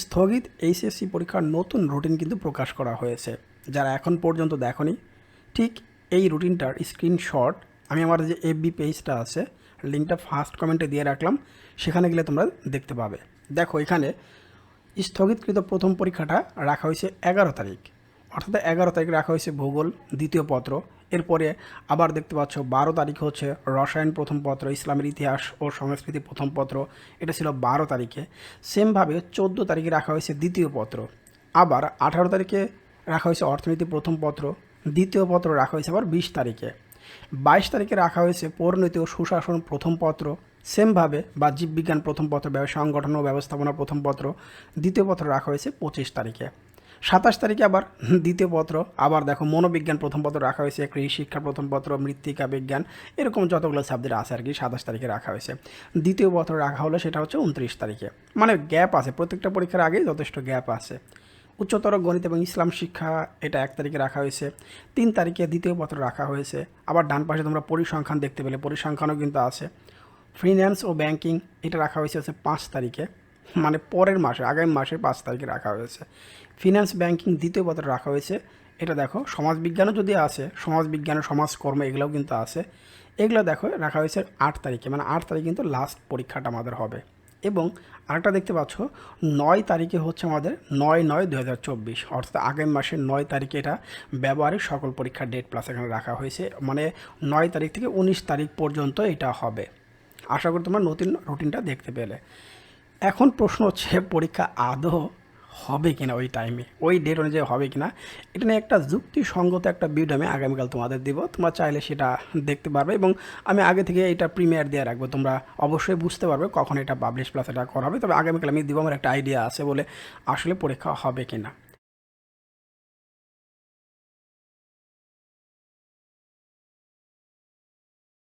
স্থগিত এইচএসসি পরীক্ষার নতুন রুটিন কিন্তু প্রকাশ করা হয়েছে, যারা এখন পর্যন্ত দেখনি। ঠিক এই রুটিনটার স্ক্রিনশট আমি আমার যে এফবি পেজটা আছে লিঙ্কটা ফার্স্ট কমেন্টে দিয়ে রাখলাম, সেখানে গেলে তোমরা দেখতে পাবে। দেখো, এখানে স্থগিতকৃত প্রথম পরীক্ষাটা রাখা হয়েছে এগারো তারিখ। অর্থাৎ এগারো তারিখ রাখা হয়েছে ভূগোল দ্বিতীয় পত্র। এরপরে আবার দেখতে পাচ্ছ বারো তারিখ হচ্ছে রসায়ন প্রথম পত্র, ইসলামের ইতিহাস ও সংস্কৃতি প্রথম পত্র। এটা ছিল বারো তারিখে। সেমভাবে চোদ্দ তারিখে রাখা হয়েছে দ্বিতীয় পত্র। আবার আঠারো তারিখে রাখা হয়েছে অর্থনীতি প্রথম পত্র, দ্বিতীয় পত্র রাখা হয়েছে আবার বিশ তারিখে। বাইশ তারিখে রাখা হয়েছে পরিণতি ও সুশাসন প্রথম পত্র। সেমভাবে বা জীববিজ্ঞান প্রথম পত্র, ব্যবসা সংগঠন ও ব্যবস্থাপনা প্রথম পত্র। দ্বিতীয় পত্র রাখা হয়েছে পঁচিশ তারিখে। সাতাশ তারিখে আবার দ্বিতীয় পত্র, আবার দেখো মনোবিজ্ঞান প্রথম পত্র রাখা হয়েছে কৃষি শিক্ষা প্রথম পত্র, মৃত্তিকা বিজ্ঞান, এরকম যতগুলো সাবজেক্ট আছে আর কি সাতাশ তারিখে রাখা হয়েছে। দ্বিতীয় পত্র রাখা হলো সেটা হচ্ছে উনত্রিশ তারিখে। মানে গ্যাপ আছে, প্রত্যেকটা পরীক্ষার আগেই যথেষ্ট গ্যাপ আছে। উচ্চতর গণিত এবং ইসলাম শিক্ষা, এটা এক তারিখে রাখা হয়েছে। তিন তারিখে দ্বিতীয় পত্র রাখা হয়েছে। আবার ডান পাশে তোমরা পরিসংখ্যান দেখতে পেলে, পরিসংখ্যানও কিন্তু আছে। ফিন্যান্স ও ব্যাংকিং এটা রাখা হয়েছে হচ্ছে পাঁচ তারিখে। মানে পরের মাসে আগামী মাসের পাঁচ তারিখে রাখা হয়েছে। ফিন্যান্স ব্যাংকিং দ্বিতীয় পত্র রাখা হয়েছে। এটা দেখো, সমাজবিজ্ঞানও যদি আছে সমাজবিজ্ঞান, সমাজকর্ম, এগুলোও কিন্তু আছে এগুলো দেখো, রাখা হয়েছে আট তারিখে মানে আট তারিখে কিন্তু লাস্ট পরীক্ষাটা আমাদের হবে। এবং আরেকটা দেখতে পাচ্ছ, নয় তারিখে হচ্ছে আমাদের নয় নয় দু হাজার চব্বিশ, অর্থাৎ আগামী মাসের নয় তারিখে এটা ব্যবহারিক সকল পরীক্ষার ডেট প্লাস এখানে রাখা হয়েছে। মানে নয় তারিখ থেকে উনিশ তারিখ পর্যন্ত এটা হবে। আশা করি তোমরা নতুন রুটিনটা দেখতে পেলে। এখন প্রশ্ন হচ্ছে, পরীক্ষা আদৌ হবে কিনা ওই টাইমে ওই ডেট অনুযায়ী হবে কিনা? এটা নিয়ে একটা যুক্তিসঙ্গত একটা ভিডিও আমি আগামীকাল তোমাদের দিব। তোমরা চাইলে সেটা দেখতে পারবে এবং আমি আগে থেকে এটা প্রিমিয়ার দিয়ে রাখব। তোমরা অবশ্যই বুঝতে পারবে কখন এটা পাবলিশ প্লাস এটা করা হবে। তবে আগামীকাল আমি দিব, আমার একটা আইডিয়া আছে বলে আসলে পরীক্ষা হবে কিনা।